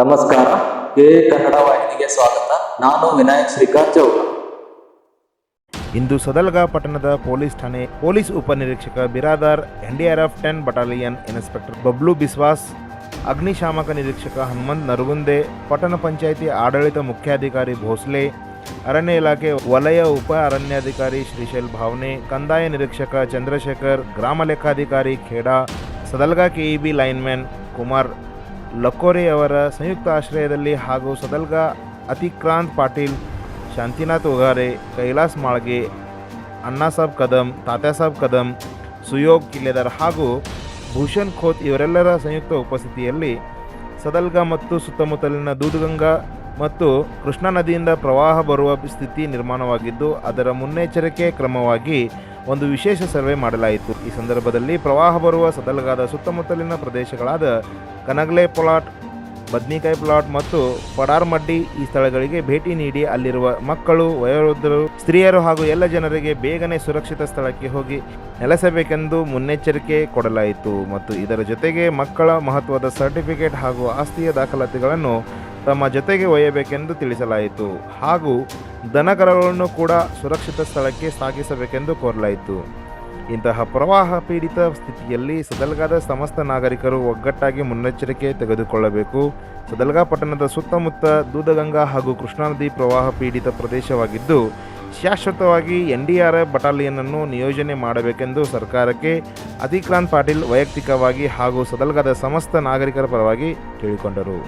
ನಮಸ್ಕಾರ. ಕೆ ಕನ್ನಡ ವಾಹಿನಿಗೆ ಸ್ವಾಗತ. ನಾನು ವಿನಾಯಕ್ ಶ್ರೀಕಾಂತ್ ಚೌಕ ಇಂದು ಸದಲ್ಗಾ ಪಟ್ಟಣದ ಪೊಲೀಸ್ ಠಾಣೆ police ಉಪನಿರೀಕ್ಷಕ Biradar, NDRF ten battalion, inspector Bablu Biswas, ಅಗ್ನಿಶಾಮಕ ನಿರೀಕ್ಷಕ ಹನುಮಂತ್ ನರಗುಂದೆ, ಪಟ್ಟಣ ಪಂಚಾಯಿತಿ ಆಡಳಿತ ಮುಖ್ಯಾಧಿಕಾರಿ ಭೋಸ್ಲೆ, ಅರಣ್ಯ ಇಲಾಖೆ ವಲಯ ಉಪ ಅರಣ್ಯಾಧಿಕಾರಿ ಶ್ರೀಶೈಲ್ ಭಾವನೆ, ಕಂದಾಯ ನಿರೀಕ್ಷಕ ಚಂದ್ರಶೇಖರ್, ಗ್ರಾಮ ಲೆಕ್ಕಾಧಿಕಾರಿ ಖೇಡಾ, ಸದಲ್ಗಾ ಕೆಇಬಿ ಲೈನ್ಮ್ಯಾನ್ ಕುಮಾರ್ ಲಕೋರೆ ಅವರ ಸಂಯುಕ್ತ ಆಶ್ರಯದಲ್ಲಿ ಹಾಗೂ ಸದಲ್ಗ ಅತಿಕ್ರಾಂತ್ ಪಾಟೀಲ್, ಶಾಂತಿನಾಥ್ ಒಗಾರೆ, ಕೈಲಾಸ್ ಮಾಳ್ಗೆ, ಅಣ್ಣಾಸಾಬ್ ಕದಂ ತಾತಾಸಾಬ್ ಕದಂ, ಸುಯೋಗ್ ಕಿಲ್ಲೆದಾರ್ ಹಾಗೂ ಭೂಷಣ್ ಖೋತ್ ಇವರೆಲ್ಲರ ಸಂಯುಕ್ತ ಉಪಸ್ಥಿತಿಯಲ್ಲಿ ಸದಲ್ಗ ಮತ್ತು ಸುತ್ತಮುತ್ತಲಿನ ದೂದಗಂಗಾ ಮತ್ತು ಕೃಷ್ಣಾ ನದಿಯಿಂದ ಪ್ರವಾಹ ಬರುವ ಸ್ಥಿತಿ ನಿರ್ಮಾಣವಾಗಿದ್ದು, ಅದರ ಮುನ್ನೆಚ್ಚರಿಕೆ ಕ್ರಮವಾಗಿ ಒಂದು ವಿಶೇಷ ಸರ್ವೆ ಮಾಡಲಾಯಿತು. ಈ ಸಂದರ್ಭದಲ್ಲಿ ಪ್ರವಾಹ ಬರುವ ಸದಲಗಾದ ಸುತ್ತಮುತ್ತಲಿನ ಪ್ರದೇಶಗಳಾದ ಕನಗಲೆ ಪ್ಲಾಟ್, ಬದ್ನಿಕಾಯಿ ಪ್ಲಾಟ್ ಮತ್ತು ಪಡಾರ್ಮಡ್ಡಿ ಈ ಸ್ಥಳಗಳಿಗೆ ಭೇಟಿ ನೀಡಿ ಅಲ್ಲಿರುವ ಮಕ್ಕಳು, ವಯೋವೃದ್ಧರು, ಸ್ತ್ರೀಯರು ಹಾಗೂ ಎಲ್ಲ ಜನರಿಗೆ ಬೇಗನೆ ಸುರಕ್ಷಿತ ಸ್ಥಳಕ್ಕೆ ಹೋಗಿ ನೆಲೆಸಬೇಕೆಂದು ಮುನ್ನೆಚ್ಚರಿಕೆ ಕೊಡಲಾಯಿತು. ಮತ್ತು ಇದರ ಜೊತೆಗೆ ಮಕ್ಕಳ ಮಹತ್ವದ ಸರ್ಟಿಫಿಕೇಟ್ ಹಾಗೂ ಆಸ್ತಿಯ ದಾಖಲಾತಿಗಳನ್ನು ತಮ್ಮ ಜೊತೆಗೆ ಒಯ್ಯಬೇಕೆಂದು ತಿಳಿಸಲಾಯಿತು. ಹಾಗೂ ದನಕರಗಳನ್ನು ಕೂಡ ಸುರಕ್ಷಿತ ಸ್ಥಳಕ್ಕೆ ಸಾಗಿಸಬೇಕೆಂದು ಕೋರಲಾಯಿತು. ಇಂತಹ ಪ್ರವಾಹ ಪೀಡಿತ ಸ್ಥಿತಿಯಲ್ಲಿ ಸದಲ್ಗಾದ ಸಮಸ್ತ ನಾಗರಿಕರು ಒಗ್ಗಟ್ಟಾಗಿ ಮುನ್ನೆಚ್ಚರಿಕೆ ತೆಗೆದುಕೊಳ್ಳಬೇಕು. ಸದಲ್ಗಾ ಪಟ್ಟಣದ ಸುತ್ತಮುತ್ತ ದೂದಗಂಗಾ ಹಾಗೂ ಕೃಷ್ಣಾ ನದಿ ಪ್ರವಾಹ ಪೀಡಿತ ಪ್ರದೇಶವಾಗಿದ್ದು, ಶಾಶ್ವತವಾಗಿ N D R F battalion ಅನ್ನು ನಿಯೋಜನೆ ಮಾಡಬೇಕೆಂದು ಸರ್ಕಾರಕ್ಕೆ ಅತಿಕ್ರಾಂತ್ ಪಾಟೀಲ್ ವೈಯಕ್ತಿಕವಾಗಿ ಹಾಗೂ ಸದಲ್ಗಾದ ಸಮಸ್ತ ನಾಗರಿಕರ ಪರವಾಗಿ ಕೇಳಿಕೊಂಡರು.